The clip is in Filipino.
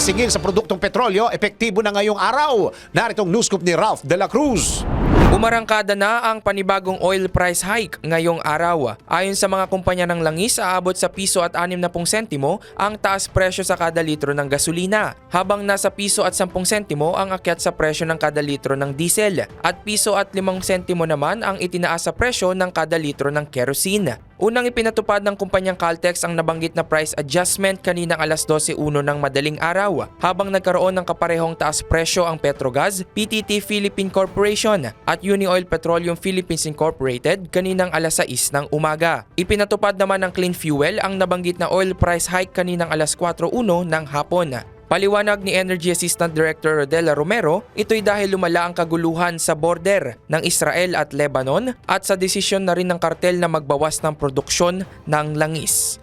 pagkakasingil sa produktong petrolyo epektibo na ngayong araw. Naritong news scoop ni Ralph De La Cruz. Umarangkada na ang panibagong oil price hike ngayong araw. Ayon sa mga kumpanya ng langis, aabot sa piso at 60 sentimo ang taas presyo sa kada litro ng gasolina, habang nasa piso at 10 sentimo ang akyat sa presyo ng kada litro ng diesel, at piso at 5 sentimo naman ang itinaas sa presyo ng kada litro ng kerosene. Unang ipinatupad ng kumpanyang Caltex ang nabanggit na price adjustment kaninang alas 12.01 ng madaling araw habang nagkaroon ng kaparehong taas presyo ang Petrogas, PTT Philippine Corporation at Unioil Petroleum Philippines Incorporated kaninang alas 6 ng umaga. Ipinatupad naman ng Clean Fuel ang nabanggit na oil price hike kaninang alas 4.01 ng hapon. Paliwanag ni Energy Assistant Director Rodela Romero, ito'y dahil lumala ang kaguluhan sa border ng Israel at Lebanon at sa desisyon na rin ng kartel na magbawas ng produksyon ng langis.